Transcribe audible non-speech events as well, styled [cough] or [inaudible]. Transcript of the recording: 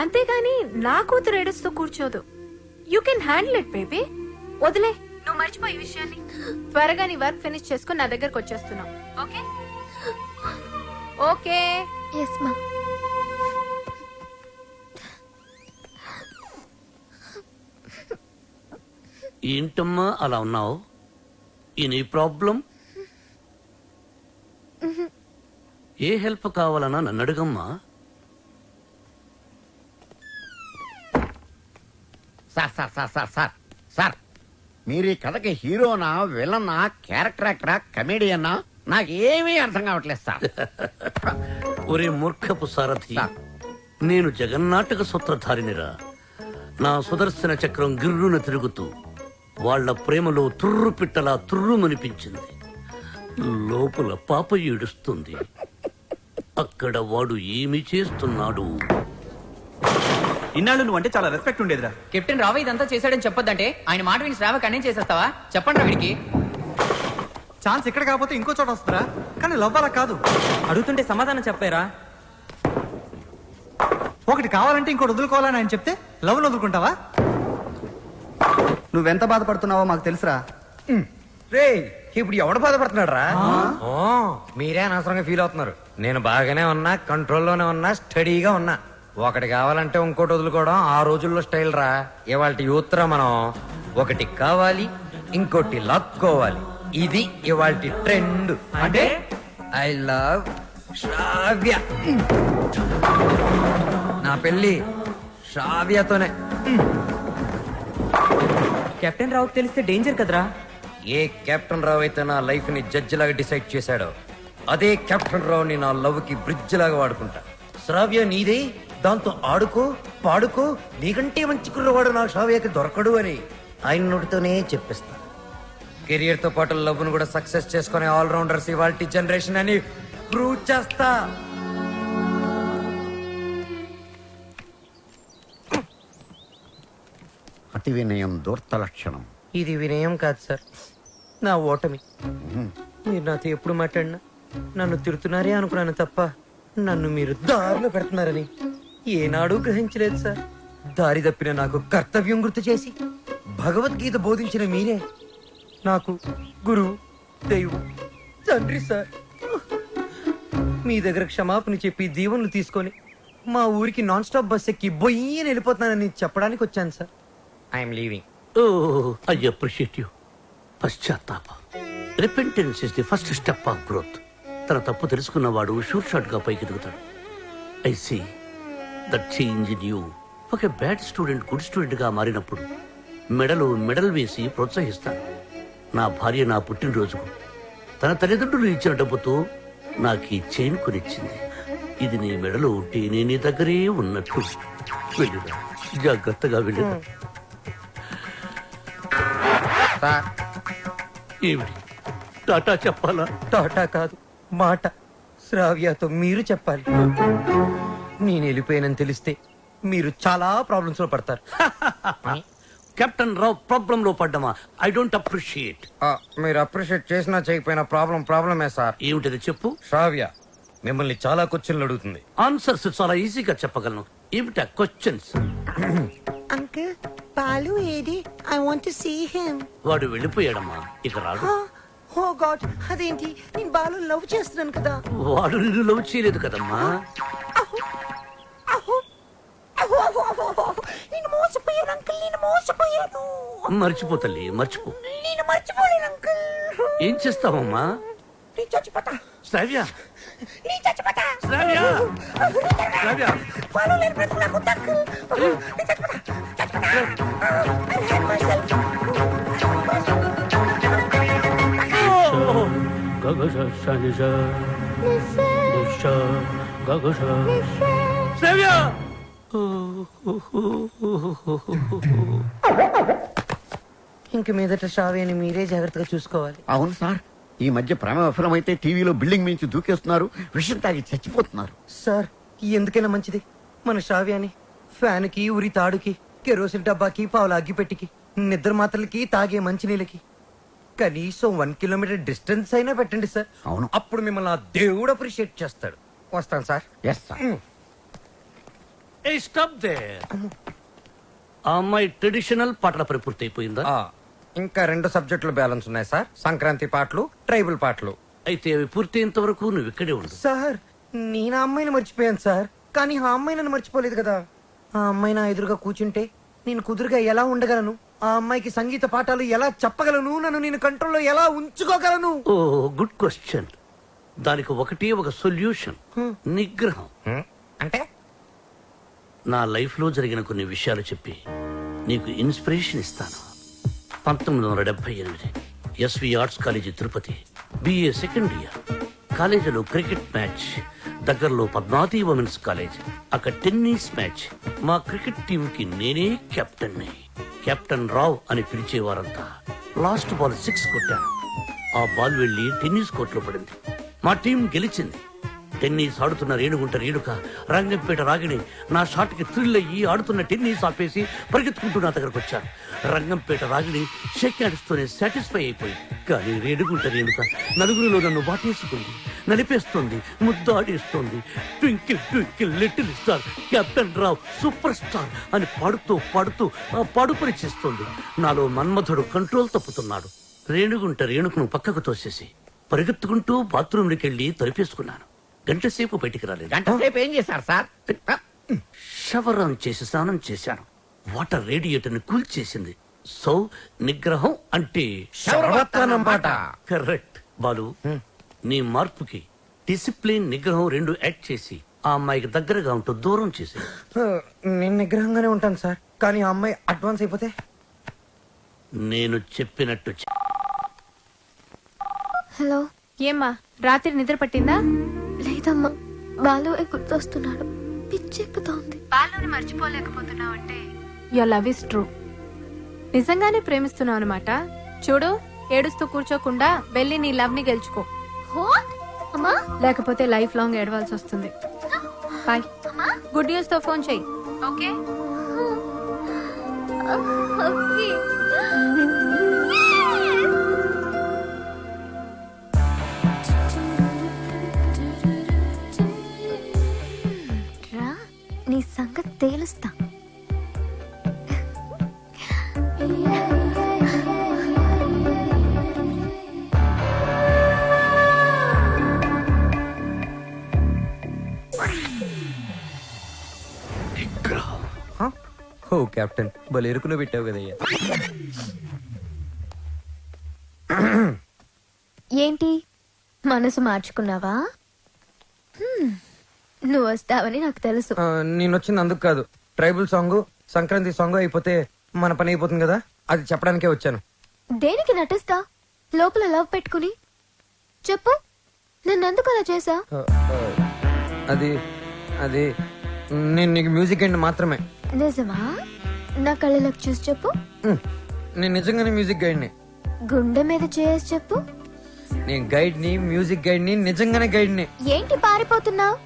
అంతేగాని నా కూతురు ఏడుస్తూ కూర్చోదు. You can handle it baby వదిలే నువ్వు మర్చిపోయి ఈ విషయాన్ని. త్వరగా నీ వర్క్ ఫినిష్ చేసుకుని నా దగ్గరకు వచ్చేస్తున్నావు. ఓకే? ఓకే. ఎస్ మా ఏంటమ్మా అలా ఉన్నావు? Any problem? ఏ హెల్ప్ కావాలన్నా నన్ను అడుగమ్మా. Sir sir sir sir sir sir. మీరు ఈ కథకి హీరోనా విలనా క్యారెక్టర్ యాక్టరా కమేడియన్నా నాకు ఏమీ అర్థం కావట్లేదు సార్. [laughs] ఒరే మూర్ఖపు సారథి సార్. నేను జగన్నాటక సూత్రధారినిరా. నా సుదర్శన చక్రం గిర్రున తిరుగుతూ వాళ్ళ ప్రేమలో తుర్రు పిట్టలా తుర్రుమనిపించింది. లోపల పాప ఏడుస్తుంది. అక్కడ వాడు ఏమి చేస్తున్నాడు? ఇన్నాళ్ళు నువ్వు అంటే చాలా రెస్పెక్ట్ ఉండేదిరా. కెప్టెన్ రావు ఇదంతా చేశాడని చెప్పొద్దంటే ఆయన మాట విని శ్రావ కన్నేం చేసేస్తావా? చెప్పండి రా వీడికి. ఛాన్స్ ఇక్కడ కాకపోతే ఇంకో చోట వస్తుందా కానీ లవ్ అలా కాదు. అడుగుతుంటే సమాధానం చెప్పారా ఒకటి కావాలంటే ఇంకోటి వదులుకోవాలని ఆయన చెప్తే లవ్ వదులుకుంటావా? నువ్వెంత బాధపడుతున్నావో మాకు తెలుసురా. రే ఇప్పుడు ఎవడు బాధపడుతున్నాడు రా మీరే అనవసరంగా ఫీల్ అవుతున్నారు. నేను బాగానే ఉన్నా కంట్రోల్లోనే ఉన్నా స్టడీగా ఉన్నా. ఒకటి కావాలంటే ఇంకోటి వదులుకోవడం. ఆ రోజుల్లో స్టైల్ రా. ఇవాళ యూత్ రా మనం. ఒకటి కావాలి ఇంకోటి లాక్కోవాలి. ఇది ఇవాళ ట్రెండ్. అంటే? I love Shravya. నా పెళ్ళి శ్రావ్యతోనే. కెప్టెన్ రావుకి తెలిస్తే డేంజర్ కదరా? ఏ కెప్టెన్ రావు అయితే నా లైఫ్ని జడ్జి లాగా డిసైడ్ చేశాడో అదే కెప్టెన్ రావుని నా లవ్కి బ్రిడ్జ్ లాగా వాడుకుంటా. శ్రావ్య నీదే? దాంతో ఆడుకో పాడుకో నీకంటే మంచి కుర్రవాడు నా శ్రావ్యకి దొరకడు అని ఆయన నోటితోనే చెప్పిస్తా. కెరియర్తో పాటు లవ్ను కూడా సక్సెస్ చేసుకునే ఆల్రౌండర్స్ ఇవాళ జనరేషన్ అని ప్రూవ్ చేస్తా. అతి వినయం దూర్త లక్షణం. ఇది వినయం కాదు సార్. నా ఓటమి. మీరు నాతో ఎప్పుడు మాట్లాడినా నన్ను తిడుతున్నారే అనుకున్నాను తప్ప నన్ను మీరు దారిలో పెడుతున్నారని ఏనాడు గ్రహించలేదు సార్. దారి తప్పిన నాకు కర్తవ్యం గుర్తు చేసి భగవద్గీత బోధించిన మీరే నాకు గురువు దైవం తండ్రి సార్. మీ దగ్గర క్షమాపణ చెప్పి దీవెనలు తీసుకొని మా ఊరికి నాన్ స్టాప్ బస్ ఎక్కి బొయ్యని వెళ్ళిపోతున్నానని చెప్పడానికి వచ్చాను sir. I'm leaving. Oh I appreciate you. పశ్చాత్తాప. Repentance is the first step of growth. తన తప్పు తెలుసుకున్నవాడు షూర్ షాట్గా పైకి ఎదుగుతాడు I see that change in you ఒక బ్యాడ్ స్టూడెంట్ గుడ్ స్టూడెంట్గా మారినప్పుడు మెడలు మెడల్ వేసి ప్రోత్సహిస్తాను. నా భార్య నా పుట్టినరోజుకు తన తల్లిదండ్రులు ఇచ్చిన డబ్బుతో నాకు ఈ చైన్ కొనిచ్చింది. ఇది నీ మెడలో ఉంటే నేను నీ దగ్గరే ఉన్నట్టు. వెళ్ళిరా. జాగ్రత్తగా వెళ్ళిరా. సార్ ఏమిటి? టాటా చెప్పాలా? టాటా కాదు మాట. శ్రావ్యతో మీరు చెప్పాలి. నేను వెళ్ళిపోయానని తెలిస్తే మీరు చాలా ప్రాబ్లమ్స్లో పడతారు. కెప్టెన్ రావు ప్రాబ్లం లో పడ్డమా? ఐ డోంట్ అప్రిషియేట్ మీరు అప్రిషియేట్ చేసినా చేయకపోయినా ప్రాబ్లం ప్రాబ్లమే సార్. ఏమిటది చెప్పు? శ్రావ్య మిమ్మల్ని చాలా క్వశ్చన్లు అడుగుతుంది. ఆన్సర్స్ చాలా ఈజీగా చెప్పగలను. ఏమిటా క్వశ్చన్స్ అంకుల్ బాలు ఏది I want to see him వాడు వెళ్ళిపోయాడమ్మా. ఇక రాడు. ఓ గాడ్ అదేంటి? నేను బాలు లవ్ చేస్తున్నాను కదా. వాడు నిన్ను లవ్ చేయలేదు కదమ్మా. అంకుల్ నేను మోసపోయాను. మర్చిపో తల్లి మర్చిపో. నేను మర్చిపోలేను అంకుల్. ఏం చేస్తావమ్మా? నేను చచ్చిపోతా శ్రావ్య. నేను చచ్చిపోతా శ్రావ్య. శ్రావ్య. బాలు లేని బ్రతుకు నాకు వద్దు, అంకుల్. నేను చచ్చిపోతా చచ్చిపోతా I hate myself. శ్రావ్య. ఇంక మీదట శ్రావ్యని మీరే జాగ్రత్తగా చూసుకోవాలి. అవును సార్. ఈ మధ్య ప్రేమ విఫలమైతే టీవీలో బిల్డింగ్ మించి దూకేస్తున్నారు విషయం తాగి చచ్చిపోతున్నారు. సార్ ఎందుకైనా మంచిది? మన శ్రావ్యాని ఫ్యాన్కి ఉరి తాడుకి కెరోసిన్ డబ్బాకి పావుల అగ్గిపెట్టికి నిద్ర మాత్రలకి తాగే మంచినీళ్ళకి. కనీసం వన్ కిలోమీటర్ డిస్టెన్స్ అయినా పెట్టండి సార్. అవును. అప్పుడు మిమ్మల్ని ఆ దేవుడు అప్రిషియేట్ చేస్తాడు. వస్తాను సార్. ఎస్ సార్ ఏ స్టాప్ దే. ఆ అమ్మాయి ట్రెడిషనల్ పాటల పని పూర్తయిపోయిందా ఆ, ఇంకా రెండు సబ్జెక్టులు బ్యాలెన్స్ ఉన్నాయి సార్. సంక్రాంతి పాటలు ట్రైబల్ పాటలు. అయితే అవి పూర్తయ్యేంత వరకు నువ్వు ఇక్కడే ఉండు. సార్ నేను ఆ అమ్మాయిని మర్చిపోయాను సార్. కానీ ఆ అమ్మాయి నన్ను మర్చిపోలేదు కదా. ఆ అమ్మాయి నా ఎదురుగా కూర్చుంటే నేను కుదురుగా ఎలా ఉండగలను? ఆ అమ్మాయికి సంగీత పాఠాలు ఎలా చెప్పగలను? నన్ను నేను కంట్రోల్లో ఎలా ఉంచుకోగలను? ఓ గుడ్ క్వశ్చన్. దానికి ఒకటి ఒక సొల్యూషన్. నిగ్రహం. నా లైఫ్లో జరిగిన కొన్ని విషయాలు చెప్పి నీకు ఇన్స్పిరేషన్ ఇస్తాను. పంతొమ్మిది వందల డెబ్బై ఎనిమిది S V arts college Tirupati B A second year. కాలేజీలో క్రికెట్ మ్యాచ్ దగ్గరలో పద్మావతి ఉమెన్స్ కాలేజ్ అక్కడ టెన్నిస్ మ్యాచ్. మా క్రికెట్ టీంకి నేనే కెప్టెన్ కెప్టెన్ రావ్ అని పిలిచేవారంతా లాస్ట్ బాల్ సిక్స్ కొట్టాను ఆ బాల్ వెళ్ళి టెన్నిస్ కోర్టులో పడింది. మా టీం గెలిచింది. టెన్నిస్ ఆడుతున్న రేణుగుంట రేణుక రంగంపేట రాగిణి నా షాట్కి థ్రిల్ అయ్యి ఆడుతున్న టెన్నిస్ ఆపేసి పరిగెత్తుకుంటూ నా దగ్గరకు వచ్చాను రంగంపేట రాగిణి షేక్ హ్యాండ్స్తోనే సాటిస్ఫై అయిపోయి కానీ రేణుగుంట రేణుక నలుగురిలో నన్ను వాటేసుకుంది నలిపేస్తుంది ముద్దాడేస్తుంది. Twinkle twinkle little star captain Rao super star అని పాడుతూ పాడుతూ ఆ పాడుపరి నాలో మన్మధుడు కంట్రోల్ తప్పుతున్నాడు. రేణుగుంట రేణుకును పక్కకు తోసేసి పరిగెత్తుకుంటూ బాత్రూంలోకి వెళ్ళి తలిపేసుకున్నాను. గంట సేపు బయటికి రాలేదు. గంట సేపు ఏం చేశారు సార్? షవర్ ఆన్ చేసి స్నానం చేశాను. వాటర్ రేడియేటర్ని కూల్ చేసింది. సో నిగ్రహం అంటే శరవత్తనమాట. కరెక్ట్. బాలు నీ మార్పుకి డిసిప్లిన్ నిగ్రహం రెండు యాడ్ చేసి ఆ అమ్మాయికి దగ్గరగా ఉంటూ దూరం చేసి నేను నిగ్రహంగానే ఉంటాను సార్. కానీ ఆ అమ్మాయి అడ్వాన్స్ అయిపోతే? నేను చెప్పినట్టు. హలో ఏమ్మా? రాత్రి నిద్ర పట్టిందా? లేదమ్మా బాలు గుర్తొస్తున్నాడు. పిచ్చెక్కుతోంది బాలుని మర్చిపోలేకపోతున్నావు అంటే యువర్ లవ్ ఇస్ ట్రూ నిజంగానే ప్రేమిస్తున్నావు అనమాట చూడు ఏడుస్తూ కూర్చోకుండా వెళ్ళి నీ లవ్ని గెలుచుకో అమ్మా? లేకపోతే లైఫ్ లాంగ్ ఏడవాల్సి వస్తుంది. బాయ్ గుడ్ న్యూస్తో ఫోన్ చెయ్యి. ఓకే. ఓకే తేలుస్తా? ఓ కెప్టెన్ భలే ఎరుకులో పెట్టావు కదయ్యా. ఏంటి? మనసు మార్చుకున్నావా. నువ్వు వస్తావని నాకు తెలుసు. నేను వచ్చింది అందుకు కాదు. ట్రైబల్ సాంగ్ సంక్రాంతి సాంగ్ అయిపోతే మన పని అయిపోతుంది కదా? అది చెప్పడానికే వచ్చాను. దేనికి నటిస్తా? లోపల లవ్ పెట్టుకుని? చెప్పు. నన్నెందుకు అలా చేసా అది అది నేను నీకు మ్యూజిక్ అండి మాత్రమే. నిజమా? నా కళ్ళలోకి చూసి చెప్పు. నేను నిజంగానే మ్యూజిక్ గైడ్ని. గుండె మీద చేసి చెప్పు. నేను గైడ్ని మ్యూజిక్ గైడ్ని నిజంగానే గైడ్ని. ఏంటి పారిపోతున్నావు?